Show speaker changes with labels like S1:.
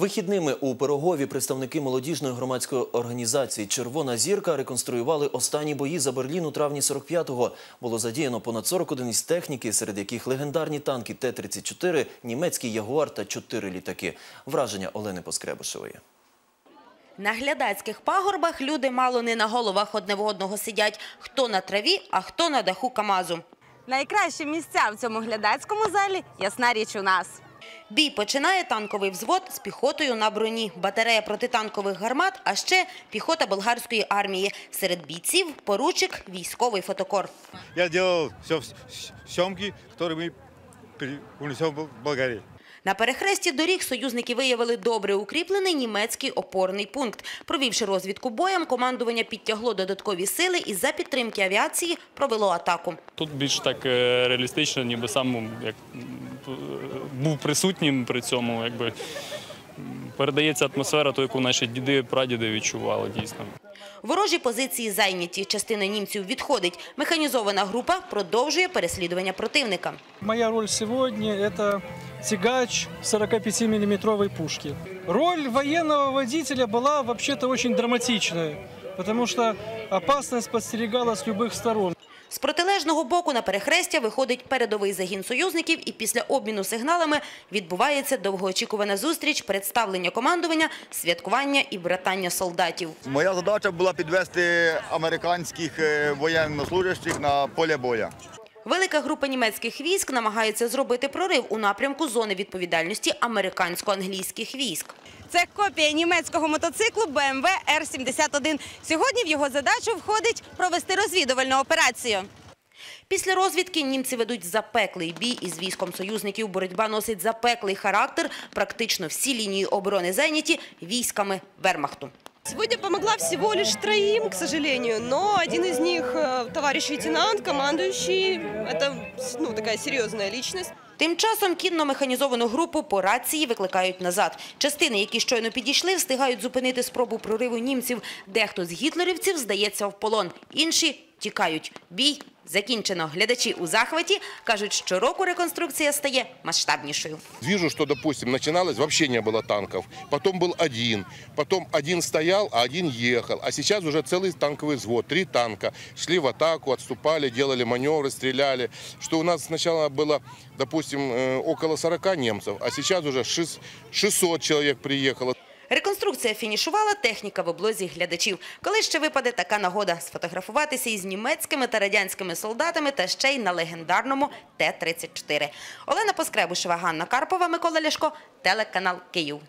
S1: Вихідними у Пирогові представники молодіжної громадської організації Червона зірка реконструювали останні бої за Берлін у травні 45-го. Було задіяно понад 40 одиниць техніки, серед яких легендарні танки Т-34, німецький Ягуар та чотири літаки. Враження Олени Поскребушевої.
S2: На глядацьких пагорбах люди мало не на головах одне в одного сидять. Хто на траві, а хто на даху КАМАЗу.
S3: Найкращі місця в цьому глядацькому залі ясна річ у нас.
S2: Бій починає танковий взвод з піхотою на броні, батарея протитанкових гармат, а ще піхота болгарської армії. Серед бійців поручик, військовий фотокор.
S4: Я делал все съемки, которые мы при- унесем в Болгарии.
S2: На перехресті доріг союзники виявили добре укріплений німецький опорний пункт. Провівши розвідку боєм, командування підтягло додаткові сили і за підтримки авіації провело атаку.
S5: Тут більш так е, реалістично, ніби сам ну, як, м, п- був присутнім при цьому. Якби, м, передається атмосфера, ту, яку наші діди, прадіди відчували дійсно.
S2: Ворожі позиції зайняті. Частина німців відходить. Механізована група продовжує переслідування противника.
S6: Моя роль сегодня – это тягач 45-миллиметровой пушки. Роль военного водителя была вообще-то очень драматичная, потому что опасность подстерегала с любых сторон.
S2: З протилежного боку на перехрестя виходить передовий загін союзників і після обміну сигналами відбувається довгоочікувана зустріч, представлення командування, святкування і братання солдатів.
S7: Моя задача була підвести американських е, воєннослужащих на поле боя.
S2: Велика група німецьких військ намагається зробити прорив у напрямку зони відповідальності американсько-англійських військ.
S3: Це копія німецького мотоциклу BMW R71. Сьогодні в його задачу входить провести розвідувальну операцію.
S2: Після розвідки німці ведуть запеклий бій із військом союзників. Боротьба носить запеклий характер. Практично всі лінії оборони зайняті військами Вермахту.
S8: Сегодня помогла всего лишь троим, к сожалению, но один из них, э, товарищ лейтенант, командующий, это ну, такая серьезная личность.
S2: Тим часом кінно-механізовану групу по рації викликають назад. Частини, які щойно підійшли, встигають зупинити спробу прориву німців. Дехто з гітлерівців здається в полон, інші тікають. Бій закінчено. Глядачі у захваті кажуть, що року реконструкція стає масштабнішою.
S9: Вижу, что, допустим, начиналось, вообще не было танков. Потом был один. Потом один стоял, а один ехал. А сейчас уже целый танковый взвод. Три танка. Шли в атаку, отступали, делали маневры, стреляли. Что у нас сначала было, допустим, э, около 40 немцев, а сейчас уже шест- 600 человек приехало.
S2: Реконструкція фінішувала, техніка в облозі глядачів. Коли ще випаде така нагода сфотографуватися із німецькими та радянськими солдатами та ще й на легендарному Т-34. Олена Поскребушева, Ганна Карпова, Микола Ляшко, телеканал Київ.